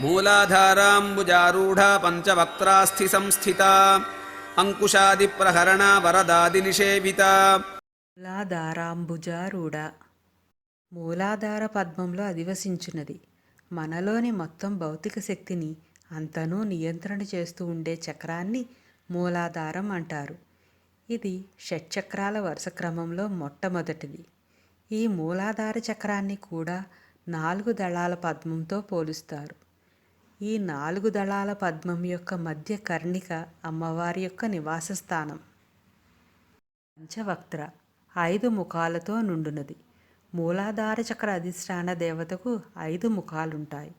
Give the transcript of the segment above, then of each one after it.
మూలాధారాంబుజారూఢ పంచవక్త్రాస్థి సంస్థిత అంకుశాదిప్రహరణ వరదాదినిషేవిత. మూలాధారాంబుజారూఢ మూలాధార పద్మంలో అధివసించినది. మనలోని మొత్తం భౌతిక శక్తిని అంతనూ నియంత్రణ చేస్తూ ఉండే చక్రాన్ని మూలాధారం అంటారు. ఇది షట్చక్రాల వరుస క్రమంలో మొట్టమొదటిది. ఈ మూలాధార చక్రాన్ని కూడా నాలుగు దళాల పద్మంతో పోలుస్తారు. ఈ నాలుగు దళాల పద్మం యొక్క మధ్య కర్ణిక అమ్మవారి యొక్క నివాస స్థానం పంచవక్త్ర ఐదు ముఖాలతో నుండునది. మూలాధార చక్ర అధిష్టాన దేవతకు ఐదు ముఖాలుంటాయి.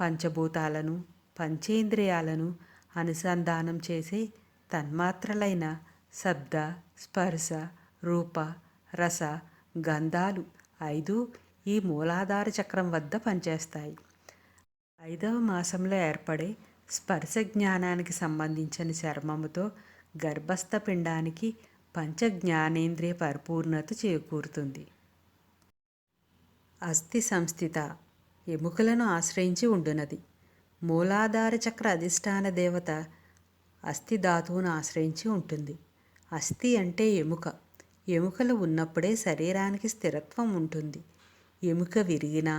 పంచభూతాలను పంచేంద్రియాలను అనుసంధానం చేసే తన్మాత్రలైన శబ్ద స్పర్శ రూప రస గంధాలు ఐదు ఈ మూలాధార చక్రం వద్ద పనిచేస్తాయి. ఐదవ మాసంలో ఏర్పడే స్పర్శ జ్ఞానానికి సంబంధించిన చర్మముతో గర్భస్థ పిండానికి పంచ జ్ఞానేంద్రియ పరిపూర్ణత చేకూరుతుంది. అస్థి సంస్థిత ఎముకలను ఆశ్రయించి ఉండునది. మూలాధార చక్ర అధిష్టాన దేవత అస్థి ధాతువును ఆశ్రయించి ఉంటుంది. అస్థి అంటే ఎముక. ఎముకలు ఉన్నప్పుడే శరీరానికి స్థిరత్వం ఉంటుంది. ఎముక విరిగినా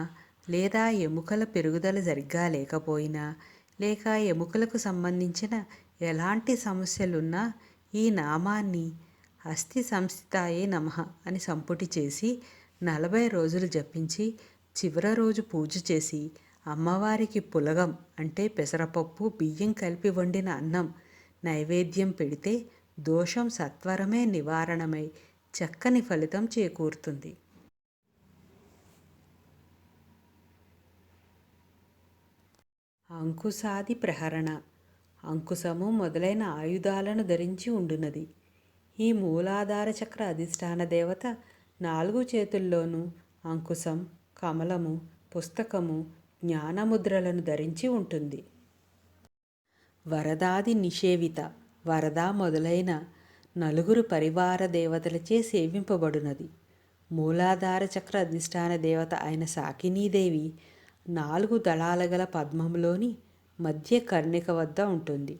లేదా ఎముకల పెరుగుదల సరిగ్గా లేకపోయినా లేక ఎముకలకు సంబంధించిన ఎలాంటి సమస్యలున్నా ఈ నామాన్ని అస్థి సంస్థితాయే నమః అని సంపుటి చేసి నలభై రోజులు జపించి చివరి రోజు పూజ చేసి అమ్మవారికి పులగం అంటే పెసరపప్పు బియ్యం కలిపి వండిన అన్నం నైవేద్యం పెడితే దోషం సత్వరమే నివారణమై చక్కని ఫలితం చేకూరుతుంది. అంకుశాది ప్రహరణ. అంకుశము మొదలైన ఆయుధాలను ధరించి ఉండునది. ఈ మూలాధార చక్ర అధిష్టాన దేవత నాలుగు చేతుల్లోనూ అంకుశం కమలము పుస్తకము జ్ఞానముద్రలను ధరించి ఉంటుంది. వరదాది నిషేవిత వరద మొదలైన నలుగురు పరివార దేవతలచే సేవింపబడునది. మూలాధార చక్ర అధిష్టాన దేవత అయిన సాకినీదేవి నాలుగు దళాల గల పద్మంలోని మధ్య కర్ణిక వద్ద ఉంటుంది.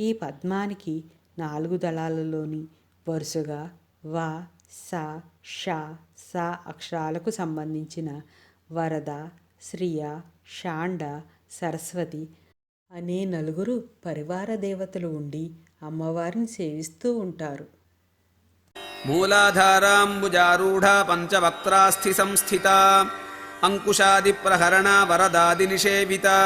ఈ పద్మానికి నాలుగు దళాలలోని వరుసగా వ స ష స అక్షరాలకు సంబంధించిన వరద శ్రియ షాండ సరస్వతి అనే నలుగురు పరివార దేవతలు ఉండి అమ్మవారిని సేవిస్తూ ఉంటారు. మూలాధారాంబుజారూఢ పంచవక్త్రాస్థి సంస్థిత अङ्कुशादिप्रहरणा वरदादिनिषेविता।